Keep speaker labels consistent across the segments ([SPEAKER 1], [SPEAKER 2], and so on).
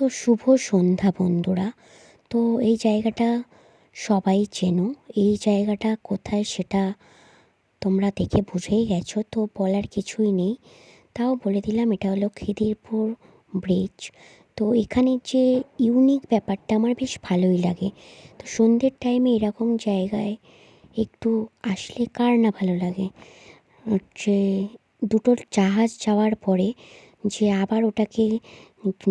[SPEAKER 1] তো শুভ সন্ধ্যা বন্ধুরা। তো এই জায়গাটা সবাই চেনো। এই জায়গাটা কোথায় সেটা তোমরা দেখে বুঝেই গেছো। তো বলার কিছুই নেই। তাও বলে দিলাম, এটা হলো খিদিরপুর ব্রিজ তো এখানে যে ইউনিক ব্যাপারটা আমার বেশ ভালোই লাগে। তো সন্ধ্যের টাইমে এরকম জায়গায় একটু আসলে কার না ভালো লাগে? হচ্ছে দুটো জাহাজ যাওয়ার পরে যে আবার ওটাকে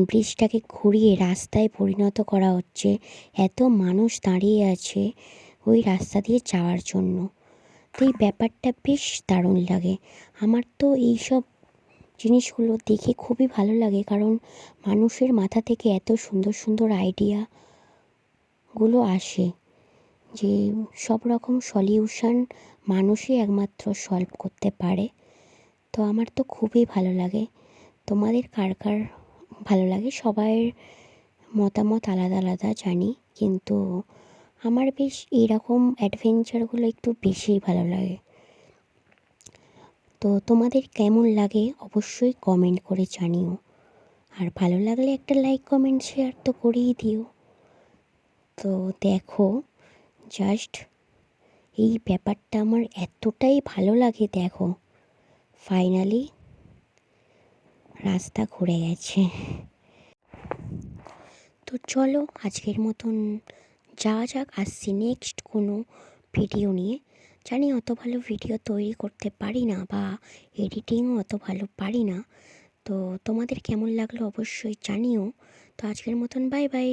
[SPEAKER 1] ব্রিজটাকে ঘুরিয়ে রাস্তায় পরিণত করা হচ্ছে। এত মানুষ দাঁড়িয়ে আছে ওই রাস্তা দিয়ে যাওয়ার জন্য। তো এই ব্যাপারটা বেশ দারুণ লাগে। আমার তো এইসব জিনিসগুলো দেখে খুবই ভালো লাগে কারণ মানুষের মাথা থেকে এত সুন্দর সুন্দর আইডিয়াগুলো আসে যে সব রকম সলিউশন মানুষই একমাত্র সলভ করতে পারে। তো আমার তো খুবই ভালো লাগে। তোমাদের কার কার ভালো লাগে। সবাইয়ের মতামত আলাদা আলাদা, জানি। কিন্তু আমার বেশ এরকম অ্যাডভেঞ্চারগুলো একটু বেশিই ভালো লাগে। তো তোমাদের কেমন লাগে অবশ্যই কমেন্ট করে জানিও। আর ভালো লাগলে একটা লাইক কমেন্ট শেয়ার তো করেই দিও। তো দেখো জাস্ট এই ব্যাপারটা আমার এতটাই ভালো লাগে, দেখো। ফাইনালি রাস্তা ঘুরে গেছে। তো চলো আজকের মতন যা যাক আসছি নেক্সট কোনো ভিডিও নিয়ে। জানি অত ভালো ভিডিও তৈরি করতে পারি না বা এডিটিংও অত ভালো পারি না। তো তোমাদের কেমন লাগল অবশ্যই জানিও। তো আজকের মতন বাই বাই।